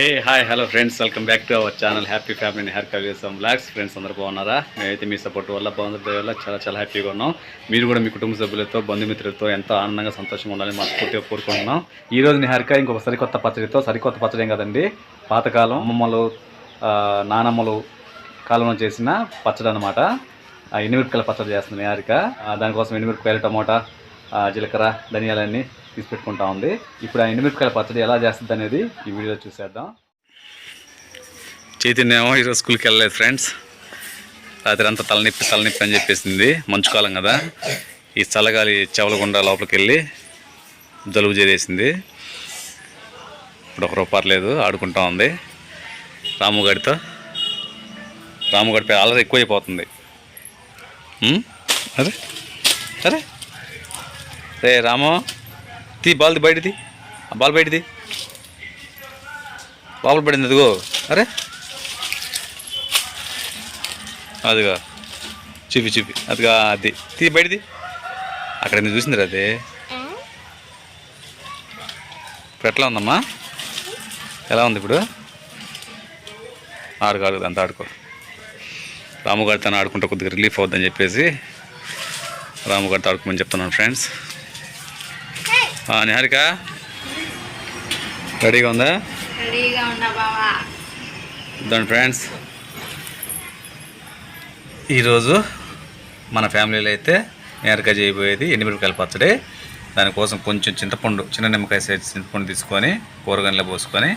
Hey hi hello friends welcome back to our channel happy family happy Kavisam blogs friends అందరూ బాగున్నారా? మేమైతే మీ support వల్ల బాగుంది వల్ల చాలా చాలా హ్యాపీగా ఉన్నాం. మీరు కూడా మీ కుటుంబ సభ్యులతో బంధుమిత్రులతో ఎంతో ఆనందంగా సంతోషంగా ఉండాలని మనస్ఫూర్తిగా కోరుకుంటున్నాం. ఈ రోజు నిహారిక ఇంకొక సరికొత్త పచ్చడితో సరికొత్త పచ్చడి ఏం కదండి? పాతకాలం అమ్మమ్మలు నానమ్మలు కాలంలో చేసిన పచ్చడి అనమాట ఎనిమిరపకాయల పచ్చడి చేస్తుంది నిహారిక దానికోసం ఎనిమిరపకాయలు టమోటా జీలకర్ర ధనియాలన్నీ తీసి పెట్టుకుంటా ఉంది. ఇప్పుడు ఆ ఎండుమిరపకాయల పచ్చడి ఎలా చేస్తుంది అనేది ఈ వీడియోలో చూసేద్దాం. చైతన్యం ఈరోజు స్కూల్కి వెళ్ళలేదు ఫ్రెండ్స్. రాత్రి అంతా తలనొప్పి తలనొప్పి అని చెప్పేసింది. మంచుకాలం కదా. ఈ చల్లగాలి చెవలగుండా లోపలికి వెళ్ళి జలుబు చేసేసింది. ఇప్పుడు ఒకరు పర్లేదు ఆడుకుంటా ఉంది. రాముగాడితో రాముగాడిపై ఆల్రెడీ ఎక్కువైపోతుంది. ఉమ్? అరే? అరే? రే రాము. తీ బాల్ది బయటది ఆ బాల్ బయటది లోపల పడింది అదిగో. అరే. అదిగా. చూపి చూపి. అదిగా అది. తీ బయటది అక్కడ ఎందుకు చూసిందిరా అది. ఇప్పుడు ఎట్లా ఉందమ్మా? ఎలా ఉంది ఇప్పుడు? ఆడుకో ఆడుకో అంత ఆడుకో. రాము గారితో ఆడుకుంటే కొద్దిగా రిలీఫ్ అవుద్దని చెప్పేసి రాముగారితో ఆడుకోమని చెప్తున్నాను ఫ్రెండ్స్. నిహారిక? రెడీగా ఉందా? రెడీగా ఉన్నా బావా. దాని ఫ్రెండ్స్ ఈరోజు మన ఫ్యామిలీలో అయితే నిహారిక చేయబోయేది ఎండుమిరపకాయల పచ్చడి? దానికోసం కొంచెం చింతపండు చిన్న నిమ్మకాయ సైజ్ చింతపండు తీసుకొని కూరగాయలో పోసుకొని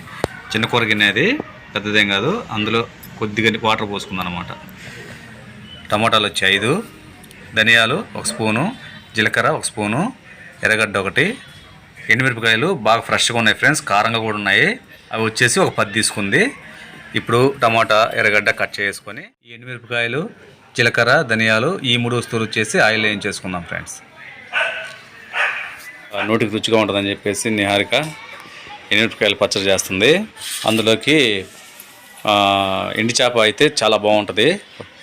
చిన్న కూరగిన్నె అది పెద్దదేం కాదు అందులో కొద్దిగా వాటర్ పోసుకుందాం అనమాట టమాటాలు వచ్చి ఐదు ధనియాలు ఒక స్పూను జీలకర్ర ఒక స్పూను ఎర్రగడ్డ ఒకటి ఎండుమిరపకాయలు బాగా ఫ్రెష్గా ఉన్నాయి ఫ్రెండ్స్ కారంగా కూడా ఉన్నాయి. అవి వచ్చేసి ఒక పది తీసుకుంది. ఇప్పుడు టమాటా ఎర్రగడ్డ కట్ చేసుకొని ఈ ఎండుమిరపకాయలు జీలకర్ర ధనియాలు ఈ మూడు వస్తువులు వచ్చేసి ఆయిల్ వేయించేసుకుందాం ఫ్రెండ్స్. నోటికి రుచిగా ఉంటుందని చెప్పేసి నిహారిక ఎండుమిరపకాయలు పచ్చడి చేస్తుంది. అందులోకి ఎండి చేప అయితే చాలా బాగుంటుంది.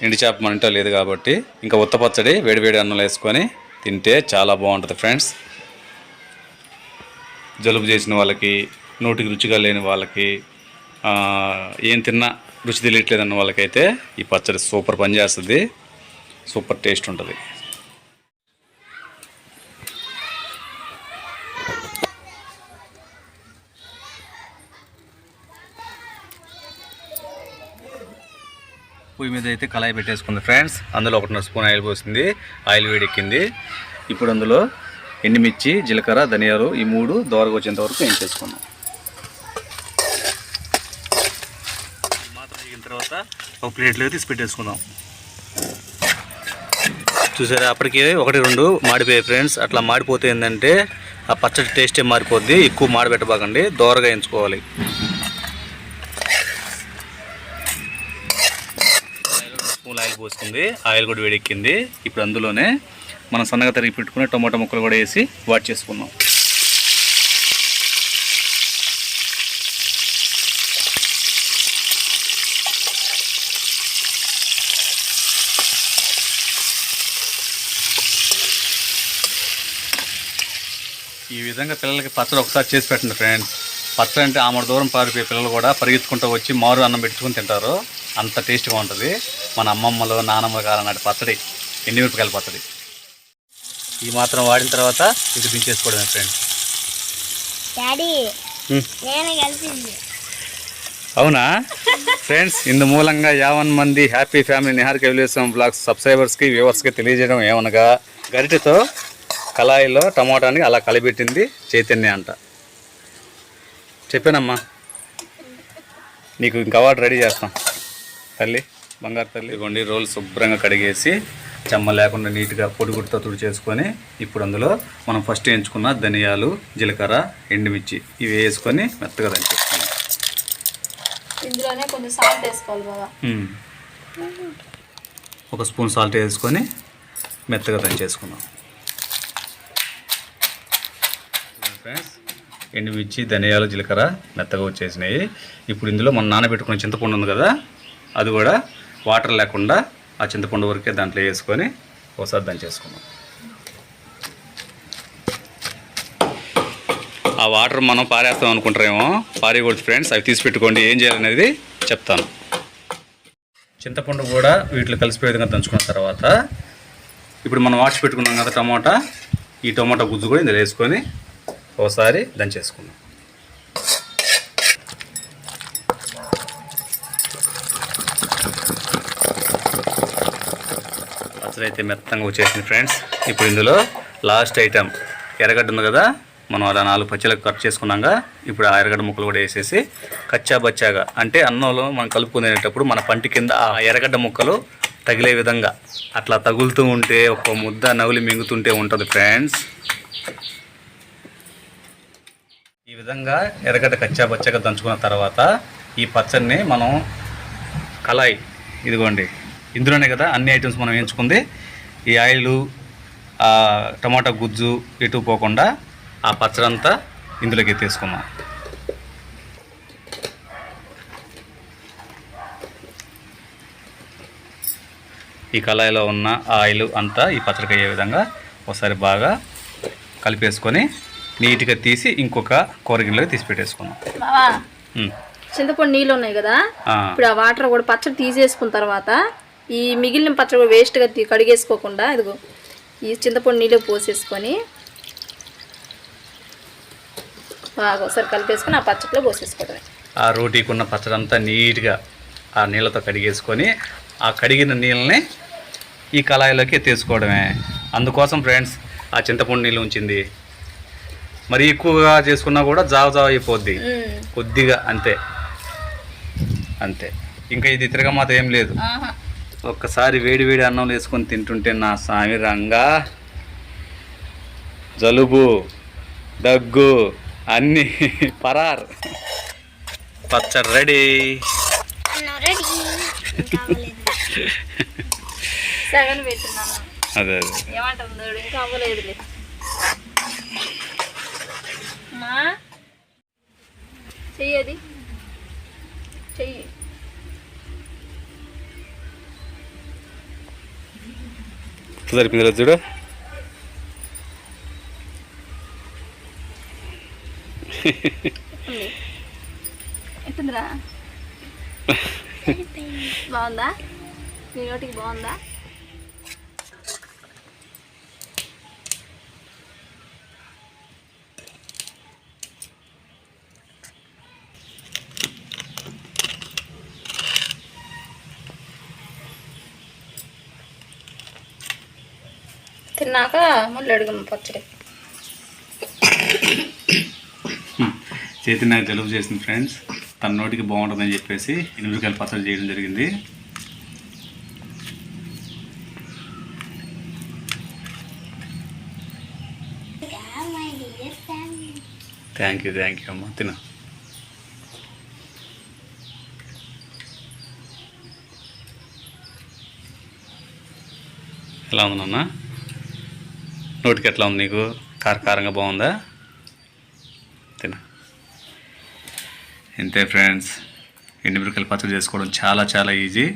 ఎండి చేప మన ఇంట్లో లేదు కాబట్టి ఇంకా ఉత్త పచ్చడి వేడివేడి అన్నం వేసుకొని తింటే చాలా బాగుంటుంది ఫ్రెండ్స్. జలుబు చేసిన వాళ్ళకి నోటికి రుచిగా లేని వాళ్ళకి ఏం తిన్నా రుచి తెలియట్లేదు అన్న వాళ్ళకైతే ఈ పచ్చడి సూపర్ పనిచేస్తుంది. సూపర్ టేస్ట్ ఉంటుంది. పొయ్యి మీద అయితే కళాయి పెట్టేసుకుంది ఫ్రెండ్స్. అందులో ఒకటిన్నర స్పూన్ ఆయిల్ పోసింది. ఆయిల్ వేడెక్కింది. ఇప్పుడు అందులో ఎండుమిర్చి జీలకర్ర ధనియాలు ఈ మూడు దోరగా వచ్చేంత వరకు వేయించేసుకున్నాం మాత్రం వేగిన తర్వాత ఒక ప్లేట్లో తీసి పెట్టేసుకుందాం. చూసారా అప్పటికి ఒకటి రెండు మాడిపోయాయి ఫ్రెండ్స్. అట్లా మాడిపోతే ఏంటంటే ఆ పచ్చడి టేస్టే మారిపోద్ది. ఎక్కువ మాడబెట్టబాకండి దోరగా ఎంచుకోవాలి స్పూన్ ఆయిల్ పోసుకుంది ఆయిల్ కూడా వేడెక్కింది. ఇప్పుడు అందులోనే మనం సన్నగా తరిగి పెట్టుకుని టమాటా ముక్కలు కూడా వేసి వాట్ చేసుకున్నాం. ఈ విధంగా పిల్లలకి పచ్చడి ఒకసారి చేసి పెట్టండి ఫ్రెండ్స్. పచ్చడి అంటే ఆమె దూరం పారిపోయే పిల్లలు కూడా పరిగెత్తుకుంటూ వచ్చి మారు అన్నం పెట్టుకుని తింటారు. అంత టేస్ట్గా ఉంటుంది. మన అమ్మమ్మలు నానమ్మలు కాలం నాటి పచ్చడి ఎండిమిరపకాయల పచ్చడి. ఈ మాత్రం వాడిన తర్వాత ఇది దించేసుకోవడమే ఫ్రెండ్స్ డాడీ నేను కలిసింది. అవునా? ఫ్రెండ్స్ ఇందు మూలంగా యావన్ మంది happy family Niharika Vilesam blogs సబ్స్క్రైబర్స్కి వ్యూవర్స్కి తెలియజేయడం ఏమనగా గరిటెతో కళాయిలో టమాటాని అలా కలిపెట్టింది చైతన్య అంట. చెప్పానమ్మా. నీకు ఇంకా అవార్డు రెడీ చేస్తాం. తల్లి బంగారు తల్లి. ఇవ్వండి రోల్ శుభ్రంగా కడిగేసి చెమ్మ లేకుండా నీట్గా పొడి గుడితో తుడి చేసుకొని ఇప్పుడు అందులో మనం ఫస్ట్ ఎంచుకున్న ధనియాలు జీలకర్ర ఎండుమిర్చి ఇవి వేసుకొని మెత్తగా దంచేసుకున్నాం ఇందులోనే కొంచెం సాల్ట్ వేసుకోవాలి బావా. మ్మ్. ఒక స్పూన్ సాల్ట్ వేసుకొని మెత్తగా ఫ్రెండ్స్ ఎండుమిర్చి ధనియాలు జీలకర్ర మెత్తగా వచ్చేసినాయి. ఇప్పుడు ఇందులో మనం నానబెట్టుకున్న చింతపండు ఉంది కదా అది కూడా వాటర్ లేకుండా ఆ చింతపండు వరకే దాంట్లో వేసుకొని ఒకసారి దంచేసుకుందాం ఆ వాటర్ మనం పారేస్తాం అనుకుంటారేమో? పారేయకూడదు ఫ్రెండ్స్ అవి తీసి పెట్టుకోండి. ఏం చేయాలనేది చెప్తాను. చింతపండు కూడా వీటిలో కలిసిపోయే విధంగా దంచుకున్న తర్వాత ఇప్పుడు మనం వాడ్చి పెట్టుకున్నాం కదా టమాటా ఈ టమాటా గుజ్జు కూడా ఇందులో వేసుకొని ఒకసారి దంచేసుకుందాం పచ్చడి అయితే మెత్తంగా వచ్చేసింది ఫ్రెండ్స్. ఇప్పుడు ఇందులో లాస్ట్ ఐటెం ఎర్రగడ్డ ఉంది కదా మనం అలా నాలుగు పచ్చలకు కట్ చేసుకున్నాక ఇప్పుడు ఆ ఎర్రగడ్డ ముక్కలు కూడా వేసేసి కచ్చా బచ్చాగా అంటే అన్నంలో మనం కలుపుకునేటప్పుడు మన పంటి కింద ఆ ఎర్రగడ్డ ముక్కలు తగిలే విధంగా అట్లా తగులుతూ ఉంటే ఒక ముద్ద నవ్వులు మింగుతుంటే ఉంటుంది ఫ్రెండ్స్. ఈ విధంగా ఎర్రగడ్డ కచ్చా బచ్చగా దంచుకున్న తర్వాత ఈ పచ్చడిని మనం కళాయి ఇదిగోండి ఇందులోనే కదా అన్ని ఐటమ్స్ మనం ఎంచుకుంది. ఈ ఆయిల్ ఆ టమాటా గుజ్జు ఎటు పోకుండా ఆ పచ్చడంతా ఇందులోకి తీసుకుందాం. ఈ కళాయిలో ఉన్న ఆయిల్ అంతా ఈ పచ్చడికి అయ్యే విధంగా ఒకసారి బాగా కలిపేసుకొని నీట్గా తీసి ఇంకొక కూరగిన్నెలోకి తీసి ఉమ్. చింతపండు నీళ్ళు ఉన్నాయి కదా? ఇప్పుడు ఆ వాటర్ కూడా పచ్చడి తీసేసుకున్న తర్వాత ఈ మిగిలిన పచ్చడి వేస్ట్గా కడిగేసుకోకుండా ఇదిగో ఈ చింతపండు నీళ్ళు పోసేసుకొని బాగా ఒకసారి కలిపేసుకొని ఆ పచ్చడిలో పోసేసుకోవడమే. ఆ రోటీకి ఉన్న పచ్చడి అంతా నీట్గా ఆ నీళ్ళతో కడిగేసుకొని ఆ కడిగిన నీళ్ళని ఈ కళాయిలోకి ఎత్తేసుకోవడమే. అందుకోసం ఫ్రెండ్స్ ఆ చింతపండు నీళ్ళు ఉంచింది. మరి ఎక్కువగా చేసుకున్నా కూడా జావ జావ అయిపోద్ది. కొద్దిగా అంతే. అంతే. ఇంకా ఇది తిరగమాత ఏం లేదు. ఒక్కసారి వేడి వేడి అన్నం వేసుకొని తింటుంటే నా స్వామి రంగా. జలుబు దగ్గు అన్నీ. పరార్. పచ్చడి రెడీ. అదే అదే. చెయ్యది సరిపోయింది చూడు ఎట్టుందిరా బాగుందా నీ నోటికి బాగుందా తిన్నాక మళ్ళీ అడుగు పచ్చడి. చేతి నాకు జలుబు చేసింది ఫ్రెండ్స్. తన నోటికి బాగుంటుందని చెప్పేసి ఎనిమిదికాయలు పచ్చడి చేయడం జరిగింది. థ్యాంక్ యూ థ్యాంక్ యూ అమ్మ. తిన. ఎలా ఉంది నాన్న? నోటికి ఎట్లా ఉంది నీకు? కారకారంగా బాగుందా? తిన. ఇంతే ఫ్రెండ్స్. ఎండుమిరపకాయలు పచ్చడి చేసుకోవడం చాలా చాలా ఈజీ.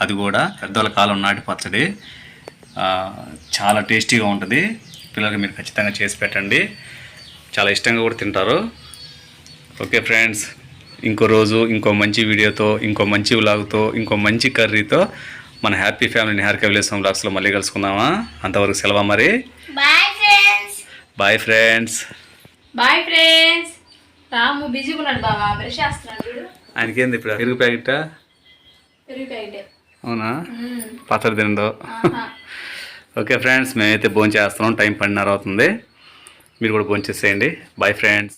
అది కూడా పెద్దవాళ్ళ కాలం నాటి పచ్చడి. చాలా టేస్టీగా ఉంటుంది. పిల్లలకి మీరు ఖచ్చితంగా చేసి పెట్టండి. చాలా ఇష్టంగా కూడా తింటారు. Okay friends. ఇంకో రోజు ఇంకో మంచి వీడియోతో ఇంకో మంచి వ్లాగ్తో ఇంకో మంచి కర్రీతో మన హ్యాపీ ఫ్యామిలీ నిహారిక విలేసం వ్లాగ్స్లో మళ్ళీ కలుసుకుందామా? అంతవరకు సెలవు మరి? Bye friends bye friends bye friends Ramu బిజీగా ఉన్నాడు బాబా బ్రష్ చేస్తున్నాడు చూడు. ఆయనకేంది ఇప్పుడు? పెరుగు ప్యాకెట్? పెరుగు ప్యాకెట్. అవునా? పచ్చడి తినడు ఆహా. ఓకే ఫ్రెండ్స్ మేమైతే భోంచేస్తున్నాం. టైం పన్నెండున్నర అవుతుంది. మీరు కూడా భోంచేసేయండి. Bye friends